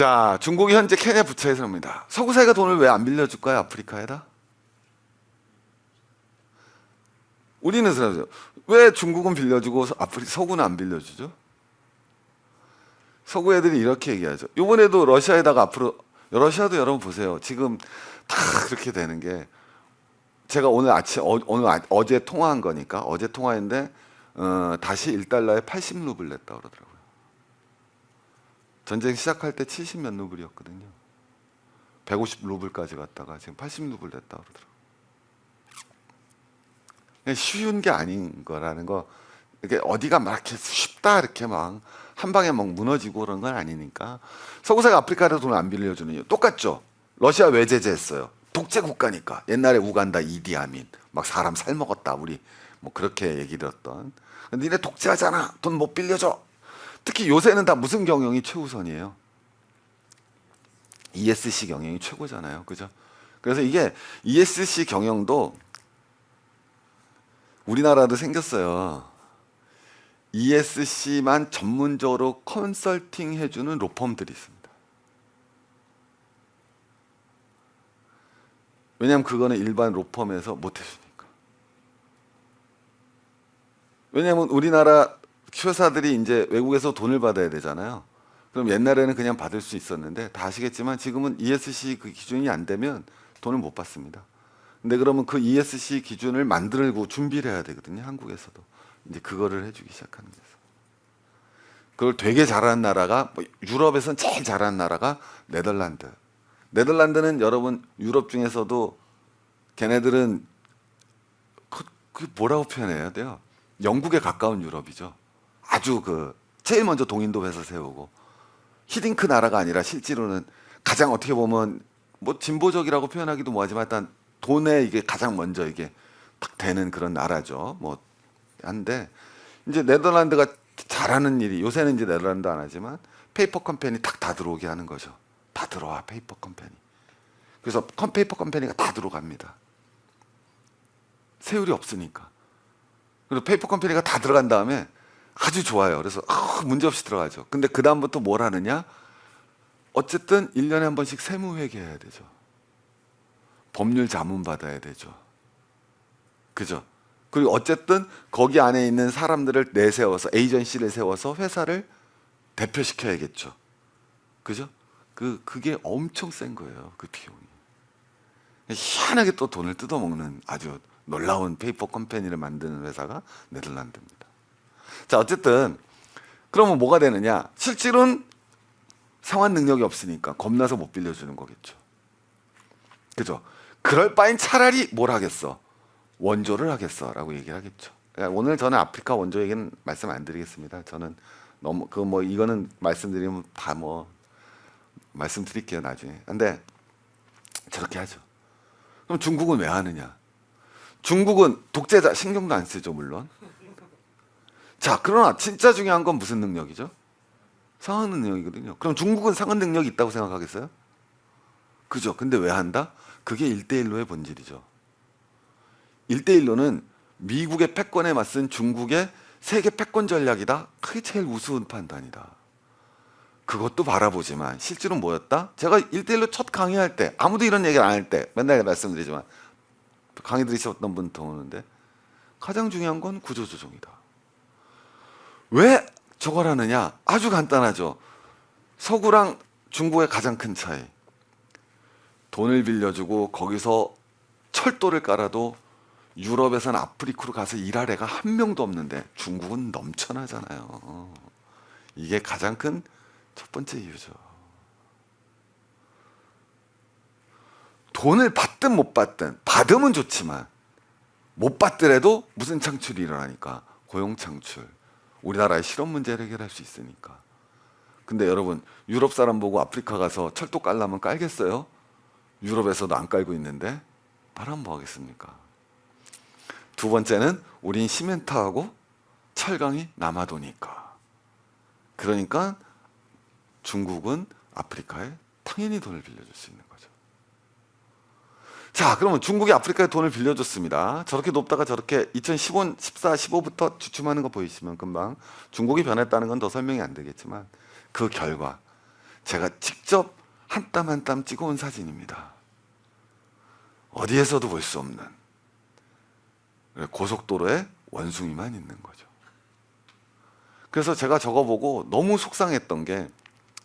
자, 중국이 현재 케냐 부채에 서입니다. 서구 사회가 돈을 왜 안 빌려줄까요? 아프리카에다? 우리는 그러죠. 왜 중국은 빌려주고 서- 아프리 서구는 안 빌려주죠? 서구 애들이 이렇게 얘기하죠. 이번에도 러시아에다가 앞으로 러시아도 여러분 보세요. 지금 다 그렇게 되는 게 제가 오늘 아침 어, 오늘 아- 어제 통화한 거니까 어제 통화했는데 어, 다시 1달러에 80루블 냈다 그러더라고요. 전쟁 시작할 때 70 몇 루블이었거든요. 150 루블까지 갔다가 지금 80 루블 냈다 그러더라고요. 그냥 쉬운 게 아닌 거라는 거. 이게 어디가 막 이렇게 쉽다 이렇게 막 한 방에 막 무너지고 그런 건 아니니까 서구사가 아프리카에다 돈을 안 빌려주는 이유 똑같죠. 러시아 왜 제재했어요? 독재 국가니까 옛날에 우간다 이디아민 막 사람 살 먹었다 우리 뭐 그렇게 얘기 들었던 니네 독재하잖아 돈 못 빌려줘 특히 요새는 다 무슨 경영이 최우선이에요 ESC 경영이 최고잖아요 그죠 그래서 이게 ESC 경영도 우리나라도 생겼어요 ESC만 전문적으로 컨설팅 해주는 로펌들이 있습니다. 왜냐하면 그거는 일반 로펌에서 못 해주니까. 왜냐하면 우리나라 회사들이 이제 외국에서 돈을 받아야 되잖아요. 그럼 옛날에는 그냥 받을 수 있었는데 다 아시겠지만 지금은 ESC 그 기준이 안 되면 돈을 못 받습니다. 근데 그러면 그 ESC 기준을 만들고 준비를 해야 되거든요. 한국에서도. 이제 그거를 해주기 시작하는 거죠. 그걸 되게 잘하는 나라가 뭐 유럽에선 제일 잘하는 나라가 네덜란드. 네덜란드는 여러분 유럽 중에서도 걔네들은 그, 그 뭐라고 표현해야 돼요? 영국에 가까운 유럽이죠. 아주 그 제일 먼저 동인도 회사 세우고 히딩크 나라가 아니라 실제로는 가장 어떻게 보면 뭐 진보적이라고 표현하기도 뭐하지만 일단 돈에 이게 가장 먼저 이게 딱 되는 그런 나라죠. 뭐 한데 이제 네덜란드가 잘하는 일이 요새는 이제 네덜란드 안 하지만 페이퍼 컴퍼니 탁다 들어오게 하는 거죠. 다 들어와 페이퍼 컴퍼니. 그래서 컴 페이퍼 컴퍼니가 다 들어갑니다. 세율이 없으니까. 그리고 페이퍼 컴퍼니가 다 들어간 다음에 아주 좋아요. 그래서 아, 문제 없이 들어가죠. 근데 그 다음부터 뭘 하느냐? 어쨌든 1년에 한 번씩 세무 회계해야 되죠. 법률 자문 받아야 되죠. 그죠? 그리고 어쨌든 거기 안에 있는 사람들을 내세워서 에이전시를 세워서 회사를 대표시켜야겠죠. 그죠? 그 그게 엄청 센 거예요. 그 비용이. 희한하게 또 돈을 뜯어먹는 아주 놀라운 페이퍼 컴퍼니를 만드는 회사가 네덜란드입니다. 자, 어쨌든 그러면 뭐가 되느냐? 실질은 상환 능력이 없으니까 겁나서 못 빌려주는 거겠죠. 그죠? 그럴 바엔 차라리 뭘 하겠어? 원조를 하겠어라고 얘기를 하겠죠. 그러니까 오늘 저는 아프리카 원조 얘기는 말씀 안 드리겠습니다. 저는 너무 그 뭐 이거는 말씀드리면 다 뭐 말씀드릴게요 나중에. 근데 저렇게 하죠. 그럼 중국은 왜 하느냐? 중국은 독재자 신경도 안 쓰죠 물론. 자 그러나 진짜 중요한 건 무슨 능력이죠? 상황 능력이거든요. 그럼 중국은 상황 능력이 있다고 생각하겠어요? 그죠? 근데 왜 한다? 그게 1대1로의 본질이죠. 1대1로는 미국의 패권에 맞선 중국의 세계 패권 전략이다. 그게 제일 우스운 판단이다. 그것도 바라보지만 실제로 뭐였다? 제가 1대1로 첫 강의할 때 아무도 이런 얘기를 안 할 때 맨날 말씀드리지만 강의 들으셨던 분 더 오는데 가장 중요한 건 구조조정이다. 왜 저걸 하느냐? 아주 간단하죠. 서구랑 중국의 가장 큰 차이. 돈을 빌려주고 거기서 철도를 깔아도 유럽에서는 아프리카로 가서 일할 애가 한 명도 없는데 중국은 넘쳐나잖아요. 이게 가장 큰 첫 번째 이유죠. 돈을 받든 못 받든 받으면 좋지만 못 받더라도 무슨 창출이 일어나니까 고용 창출. 우리나라의 실업 문제를 해결할 수 있으니까. 근데 여러분 유럽 사람 보고 아프리카 가서 철도 깔라면 깔겠어요? 유럽에서도 안 깔고 있는데 바람 뭐 하겠습니까? 두 번째는 우린 시멘트하고 철강이 남아도니까. 그러니까 중국은 아프리카에 당연히 돈을 빌려줄 수 있는 거죠. 자, 그러면 중국이 아프리카에 돈을 빌려줬습니다. 저렇게 높다가 저렇게 2015, 14, 15부터 주춤하는 거 보이시면 금방 중국이 변했다는 건 더 설명이 안 되겠지만 그 결과 제가 직접 한 땀 한 땀 찍어온 사진입니다. 어디에서도 볼 수 없는 고속도로에 원숭이만 있는 거죠. 그래서 제가 저거 보고 너무 속상했던 게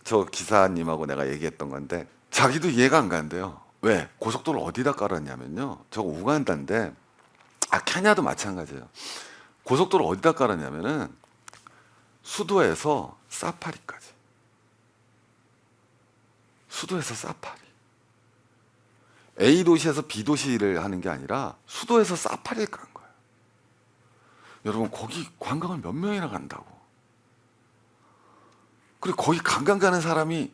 저 기사님하고 내가 얘기했던 건데 자기도 이해가 안 간대요. 왜? 고속도로 어디다 깔았냐면요. 저거 우간다인데 아 케냐도 마찬가지예요. 고속도로 어디다 깔았냐면은 수도에서 사파리까지. 수도에서 사파리. A 도시에서 B 도시를 하는 게 아니라 수도에서 사파리를 간 거예요. 여러분 거기 관광을 몇 명이나 간다고. 그리고 거기 관광 가는 사람이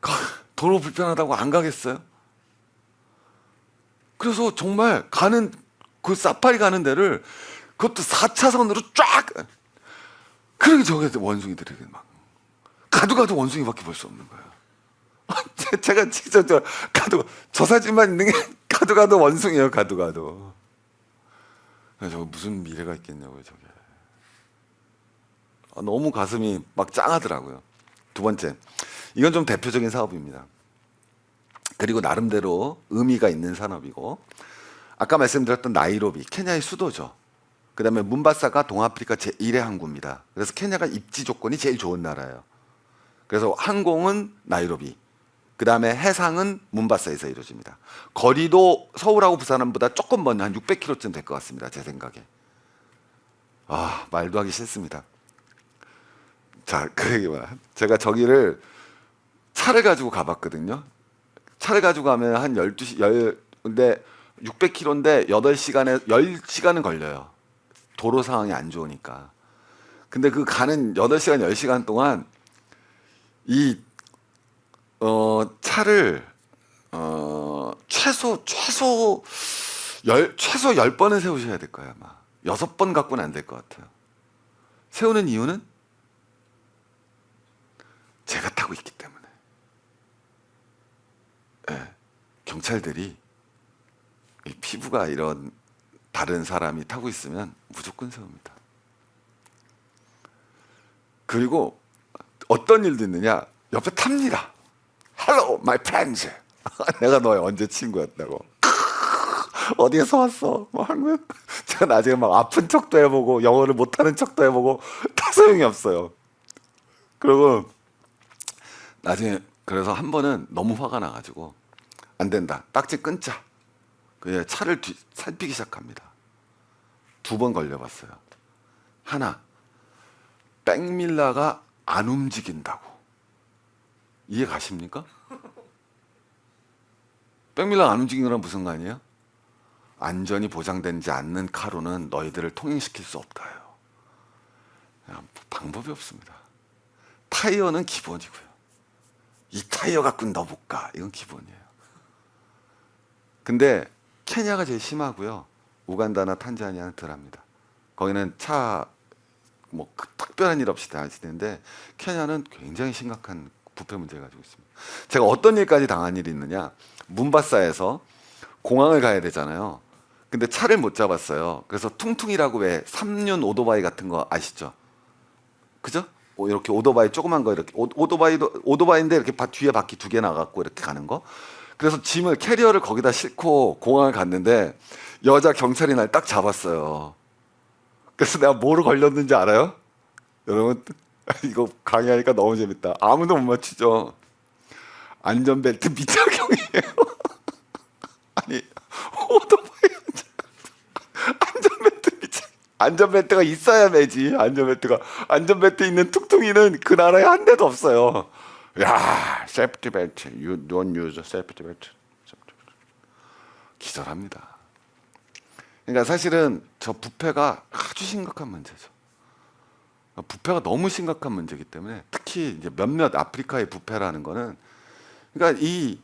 가- 도로 불편하다고 안 가겠어요? 그래서 정말 가는 그 사파리 가는 데를 그것도 4차선으로 쫙 그러게 저게 원숭이들이 막 가도 가도 원숭이밖에 볼 수 없는 거예요. 제- 제가 직접 저 가도 저 사진만 있는 게 가도 가도 원숭이에요. 가도 가도. 그래서 저거 무슨 미래가 있겠냐고요, 저게. 아, 너무 가슴이 막 짱하더라고요. 두 번째, 이건 좀 대표적인 사업입니다. 그리고 나름대로 의미가 있는 산업이고 아까 말씀드렸던 나이로비 케냐의 수도죠. 그다음에 문바사가 동아프리카 제1의 항구입니다. 그래서 케냐가 입지 조건이 제일 좋은 나라예요. 그래서 항공은 나이로비, 그다음에 해상은 문바사에서 이루어집니다. 거리도 서울하고 부산보다 조금 먼 한 600km쯤 될 것 같습니다. 제 생각에. 아 말도 하기 싫습니다. 자, 그 얘기만. 제가 저기를 차를 가지고 가봤거든요. 차를 가지고 가면 한 12시, 열, 근데 600km인데 8시간에, 10시간은 걸려요. 도로 상황이 안 좋으니까. 근데 그 가는 8시간, 10시간 동안 이, 어, 차를, 어, 최소, 최소, 열, 최소 10번은 세우셔야 될 거예요, 아마. 6번 갖고는 안 될 것 같아요. 세우는 이유는 제가 타고 있기 때문에. 예, 경찰들이 이 피부가 이런 다른 사람이 타고 있으면 무조건 세웁니다. 그리고 어떤 일도 있느냐? 옆에 탑니다. Hello, my friends. 내가 너의 언제 친구였다고. 어디에서 왔어? 뭐 하면 제가 나중에 막 아픈 척도 해보고 영어를 못하는 척도 해보고 다 소용이 없어요. 그리고 나중에 그래서 한 번은 너무 화가 나가지고 안 된다. 딱지 끊자. 그래 차를 뒤, 살피기 시작합니다. 두 번 걸려봤어요. 하나 백밀라가 안 움직인다고 이해 가십니까? 백밀라가 안 움직이는 건 무슨 말이에요? 안전이 보장되지 않는 카로는 너희들을 통행시킬 수 없다요. 그냥 방법이 없습니다. 타이어는 기본이고요. 이 타이어 갖고 가. 이건 기본이에요. 근데 케냐가 제일 심하고요. 우간다나 탄자니아는 덜합니다. 거기는 차 뭐 특별한 일 없이 다 지내는데 케냐는 굉장히 심각한 부패 문제를 가지고 있습니다. 제가 어떤 일까지 당한 일이 있느냐? 문바사에서 공항을 가야 되잖아요. 근데 차를 못 잡았어요. 그래서 퉁퉁이라고 왜 삼륜 오토바이 같은 거 아시죠? 그죠? 뭐 이렇게 오토바이 조그만 거 이렇게 오- 오토바이도 오토바이인데 이렇게 바- 뒤에 바퀴 두 개 나갔고 이렇게 가는 거. 그래서 짐을 캐리어를 거기다 싣고 공항을 갔는데 여자 경찰이 날 딱 잡았어요. 그래서 내가 뭐로 걸렸는지 알아요? 여러분 이거 강의하니까 너무 재밌다. 아무도 못 맞추죠. 안전벨트 미착용이에요. 아니 오토바이 안전- 안전벨트가 있어야 매지. 안전벨트가 안전벨트 있는 툭퉁이는 그 나라에 한 대도 없어요. 야, 세프티 벨트. You don't use safety belt. 기절합니다. 그러니까 사실은 저 부패가 아주 심각한 문제죠. 부패가 너무 심각한 문제이기 때문에 특히 이제 몇몇 아프리카의 부패라는 거는 그러니까 이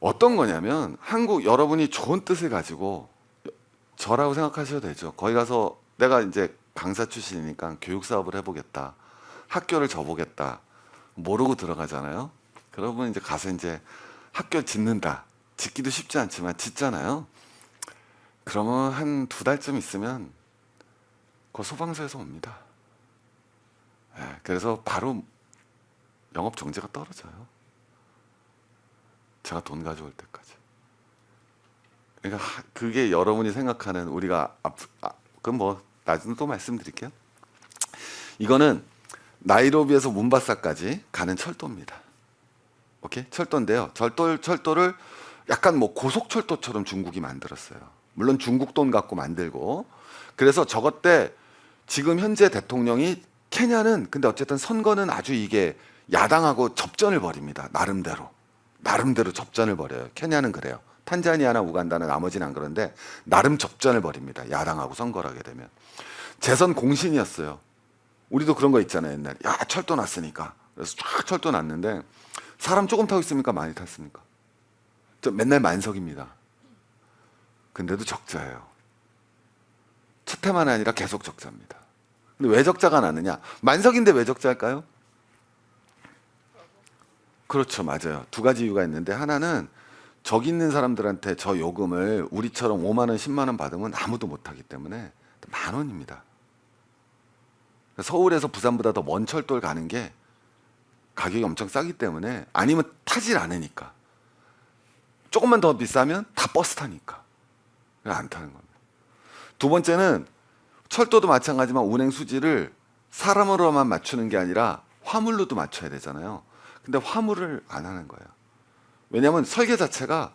어떤 거냐면 한국 여러분이 좋은 뜻을 가지고 저라고 생각하셔도 되죠. 거기 가서 내가 이제 강사 출신이니까 교육 사업을 해보겠다, 학교를 져보겠다 모르고 들어가잖아요. 그러면 이제 가서 이제 학교 짓는다. 짓기도 쉽지 않지만 짓잖아요. 그러면 한 두 달쯤 있으면 그 소방서에서 옵니다. 예, 그래서 바로 영업 정지가 떨어져요. 제가 돈 가져올 때까지. 그러니까 하- 그게 여러분이 생각하는 우리가 앞, 아, 그건 뭐 나중에 또 말씀드릴게요. 이거는 나이로비에서 문바사까지 가는 철도입니다. 오케이 철도인데요. 철도 철도를 약간 뭐 고속철도처럼 중국이 만들었어요. 물론 중국 돈 갖고 만들고 그래서 저것 때 지금 현재 대통령이 케냐는 근데 어쨌든 선거는 아주 이게 야당하고 접전을 벌입니다. 나름대로 나름대로 접전을 벌여요. 케냐는 그래요. 탄자니아나 우간다는 나머지는 안 그런데 나름 접전을 벌입니다. 야당하고 선거를 하게 되면 재선 공신이었어요. 우리도 그런 거 있잖아요. 옛날에 야 철도 났으니까 그래서 쫙 철도 났는데 사람 조금 타고 있습니까? 많이 탔습니까? 저 맨날 만석입니다. 근데도 적자예요. 첫 해만 아니라 계속 적자입니다. 근데 왜 적자가 나느냐? 만석인데 왜 적자일까요? 그렇죠, 맞아요. 두 가지 이유가 있는데 하나는 저기 있는 사람들한테 저 요금을 우리처럼 5만 원, 10만 원 받으면 아무도 못 하기 때문에 만 원입니다. 서울에서 부산보다 더 먼 철도를 가는 게 가격이 엄청 싸기 때문에 아니면 타질 않으니까 조금만 더 비싸면 다 버스 타니까 안 타는 겁니다. 두 번째는 철도도 마찬가지지만 운행 수지를 사람으로만 맞추는 게 아니라 화물로도 맞춰야 되잖아요. 근데 화물을 안 하는 거예요. 왜냐하면 설계 자체가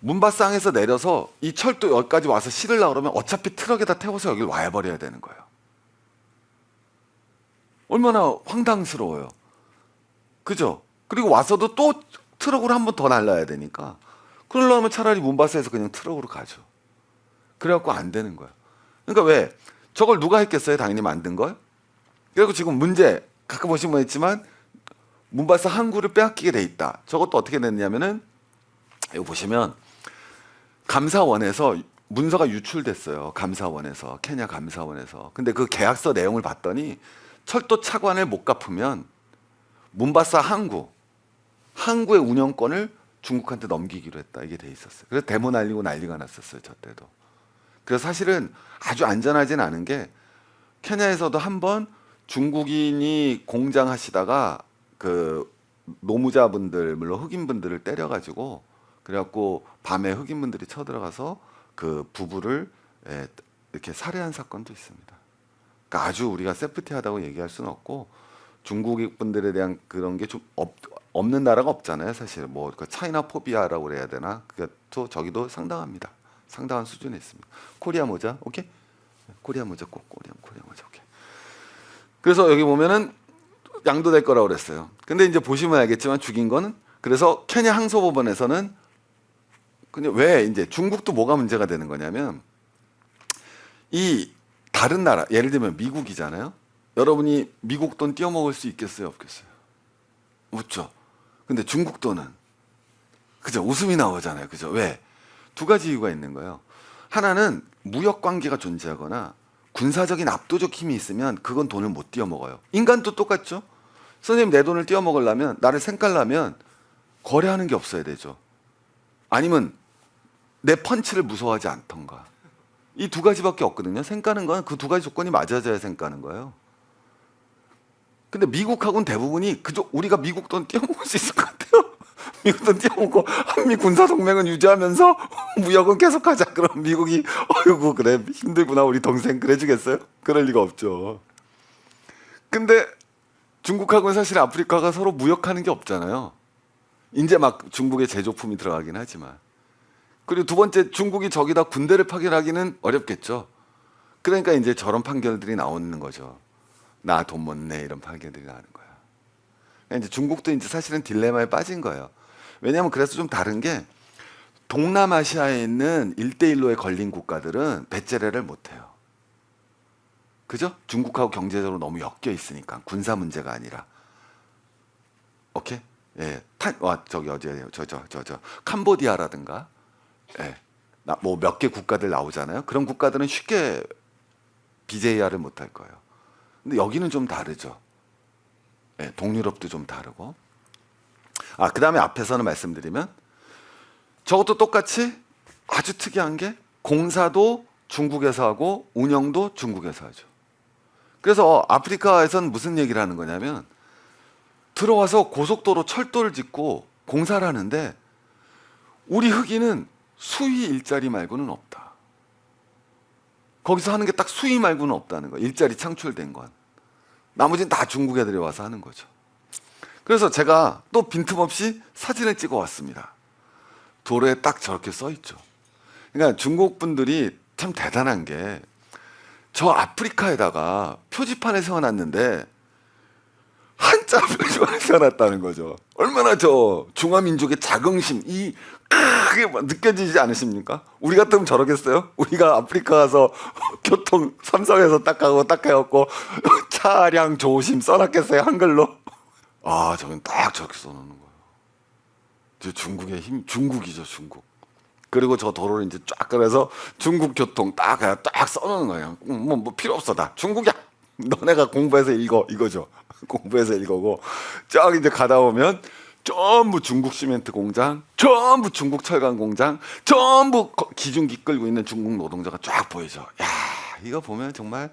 문바쌍에서 내려서 이 철도 여기까지 와서 실으려고 그러면 어차피 트럭에다 태워서 여기 와야 버려야 되는 거예요. 얼마나 황당스러워요. 그죠? 그리고 와서도 또 트럭으로 한 번 더 날라야 되니까 그러려면 차라리 문바사에서 그냥 트럭으로 가죠. 그래갖고 안 되는 거야. 그러니까 왜 저걸 누가 했겠어요? 당연히 만든 걸. 그리고 지금 문제 가끔 보시면 있지만 문바사 항구를 빼앗기게 돼 있다. 저것도 어떻게 됐냐면은 이거 보시면 감사원에서 문서가 유출됐어요. 감사원에서 케냐 감사원에서. 근데 그 계약서 내용을 봤더니 철도 차관을 못 갚으면 문바사 항구 항구의 운영권을 중국한테 넘기기로 했다. 이게 돼 있었어요. 그래서 데모 날리고 난리가 났었어요. 저 때도. 그래서 사실은 아주 안전하진 않은 게 케냐에서도 한 번 중국인이 공장 하시다가 그 노무자분들 물론 흑인분들을 때려가지고 그래갖고 밤에 흑인분들이 쳐들어가서 그 부부를 예, 이렇게 살해한 사건도 있습니다. 그러니까 아주 우리가 세프티하다고 얘기할 수는 없고 중국 분들에 대한 그런 게 좀 없는 나라가 없잖아요. 사실 뭐 그 차이나 포비아라고 그래야 되나? 그것도 저기도 상당합니다. 상당한 수준에 있습니다. 코리아 모자, 오케이? 코리아 모자 꼭 코리아 코리아 모자, 오케이. 그래서 여기 보면은 양도될 거라고 그랬어요. 근데 이제 보시면 알겠지만 죽인 거는 그래서 케냐 항소법원에서는 근데 왜 이제 중국도 뭐가 문제가 되는 거냐면 이 다른 나라 예를 들면 미국이잖아요. 여러분이 미국 돈 띄어먹을 수 있겠어요, 없겠어요? 없죠. 근데 중국 돈은 그죠? 웃음이 나오잖아요. 그죠? 왜? 두 가지 이유가 있는 거예요. 하나는 무역 관계가 존재하거나 군사적인 압도적 힘이 있으면 그건 돈을 못 띄어먹어요. 인간도 똑같죠. 선생님 내 돈을 띄어먹으려면 나를 생깔라면 거래하는 게 없어야 되죠. 아니면 내 펀치를 무서워하지 않던가. 이 두 가지밖에 없거든요. 생까는 건 그 두 가지 조건이 맞아져야 생까는 거예요. 근데 미국하고는 대부분이 그저 우리가 미국 돈 띄어먹을 수 있을 것 같아요. 미국 돈 띄어먹고 한미 군사 동맹은 유지하면서 무역은 계속하자. 그럼 미국이 어이구 그래 힘들구나 우리 동생 그래주겠어요? 그럴 리가 없죠. 근데 중국하고는 사실 아프리카가 서로 무역하는 게 없잖아요. 이제 막 중국의 제조품이 들어가긴 하지만 그리고 두 번째 중국이 저기다 군대를 파견하기는 어렵겠죠. 그러니까 이제 저런 판결들이 나오는 거죠. 나 돈 못 내 이런 판결들이 나오는 거야. 그러니까 이제 중국도 이제 사실은 딜레마에 빠진 거예요. 왜냐하면 그래서 좀 다른 게 동남아시아에 있는 일대일로에 걸린 국가들은 배째레를 못 해요. 그죠? 중국하고 경제적으로 너무 엮여 있으니까 군사 문제가 아니라. 오케이? 예. 탄, 와, 저기 어제 저 저 저 저 캄보디아라든가 예. 뭐 몇 개 국가들 나오잖아요. 그런 국가들은 쉽게 BJR을 못 할 거예요. 근데 여기는 좀 다르죠. 예, 동유럽도 좀 다르고. 아, 그 다음에 앞에서는 말씀드리면 저것도 똑같이 아주 특이한 게 공사도 중국에서 하고 운영도 중국에서 하죠. 그래서 아프리카에선 무슨 얘기를 하는 거냐면 들어와서 고속도로 철도를 짓고 공사를 하는데 우리 흑인은 수위 일자리 말고는 없다. 거기서 하는 게 딱 수위 말고는 없다는 거. 일자리 창출된 건. 나머지는 다 중국 애들이 와서 하는 거죠. 그래서 제가 또 빈틈없이 사진을 찍어 왔습니다. 도로에 딱 저렇게 써 있죠. 그러니까 중국 분들이 참 대단한 게 저 아프리카에다가 표지판에 세워놨는데 한자 표지판에 세워놨다는 거죠. 얼마나 저 중화민족의 자긍심 이 크게 느껴지지 않으십니까? 우리 같으면 저러겠어요? 우리가 아프리카 가서 교통 삼성에서 딱 가고 딱 해갖고 차량 조심 써놨겠어요 한글로? 아 저건 딱 저렇게 써놓는 거예요. 저 중국의 힘, 중국이죠 중국. 그리고 저 도로를 이제 쫙 그래서 중국 교통 딱 그냥 딱 써놓는 거예요. 음, 뭐, 뭐 필요 없어 다 중국이야. 너네가 공부해서 읽어 이거죠. 공부해서 읽어고 쫙 이제 가다 보면 전부 중국 시멘트 공장, 전부 중국 철강 공장, 전부 거- 기중기 끌고 있는 중국 노동자가 쫙 보이죠. 야 이거 보면 정말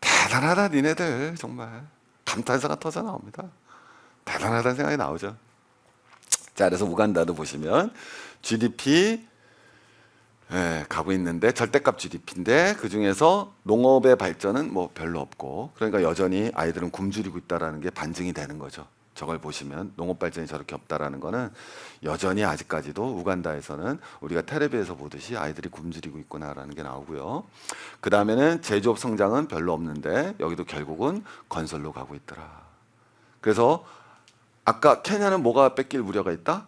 대단하다 니네들 정말 감탄사가 터져 나옵니다. 대단하다는 생각이 나오죠. 자, 그래서 우간다도 보시면 GDP 예, 가고 있는데 절대값 GDP인데 그 중에서 농업의 발전은 뭐 별로 없고 그러니까 여전히 아이들은 굶주리고 있다라는 게 반증이 되는 거죠. 저걸 보시면 농업 발전이 저렇게 없다라는 거는 여전히 아직까지도 우간다에서는 우리가 텔레비에서 보듯이 아이들이 굶주리고 있구나라는 게 나오고요. 그 다음에는 제조업 성장은 별로 없는데 여기도 결국은 건설로 가고 있더라. 그래서 아까 케냐는 뭐가 뺏길 우려가 있다?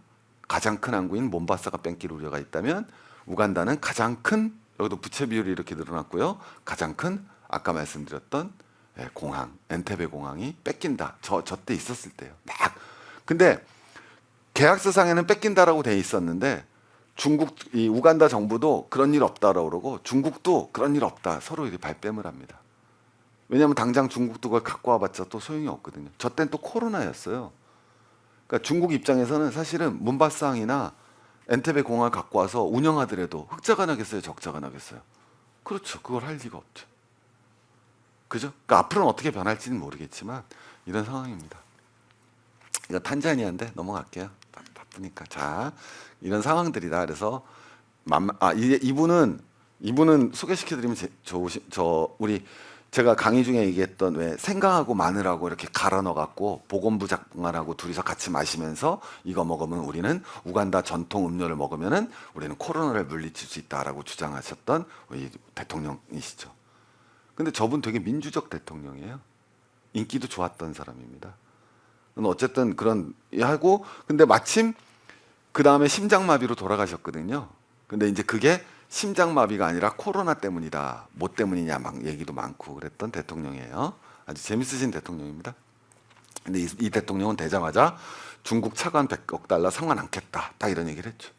가장 큰 항구인 몬바사가 뺏길 우려가 있다면 우간다는 가장 큰 여기도 부채 비율이 이렇게 늘어났고요. 가장 큰 아까 말씀드렸던 예, 공항 엔테베 공항이 뺏긴다. 저 저 때 있었을 때요. 막 근데 계약서상에는 뺏긴다라고 돼 있었는데 중국 이 우간다 정부도 그런 일 없다라고 그러고 중국도 그런 일 없다. 서로 이렇게 발뺌을 합니다. 왜냐하면 당장 중국도 그걸 갖고 와봤자 또 소용이 없거든요. 저땐 또 코로나였어요. 그러니까 중국 입장에서는 사실은 문바상이나 엔테베 공항을 갖고 와서 운영하더라도 흑자가 나겠어요, 적자가 나겠어요. 그렇죠. 그걸 할 리가 없죠. 그죠? 그러니까 앞으로는 어떻게 변할지는 모르겠지만 이런 상황입니다. 이거 탄자니아인데 넘어갈게요. 바- 바쁘니까 자 이런 상황들이다. 그래서 맘, 아 이, 이분은 이분은 소개시켜드리면 제, 좋으시, 저 우리 제가 강의 중에 얘기했던 왜 생강하고 마늘하고 이렇게 갈아 넣어갖고 보건부 장관하고 둘이서 같이 마시면서 이거 먹으면 우리는 우간다 전통 음료를 먹으면은 우리는 코로나를 물리칠 수 있다라고 주장하셨던 우리 대통령이시죠. 근데 저분 되게 민주적 대통령이에요. 인기도 좋았던 사람입니다. 어쨌든 그런 하고 근데 마침 그 다음에 심장마비로 돌아가셨거든요. 근데 이제 그게 심장마비가 아니라 코로나 때문이다. 뭐 때문이냐 막 얘기도 많고 그랬던 대통령이에요. 아주 재밌으신 대통령입니다. 근데 이, 이 대통령은 되자마자 중국 차관 100억 달러 상관 않겠다. 딱 이런 얘기를 했죠.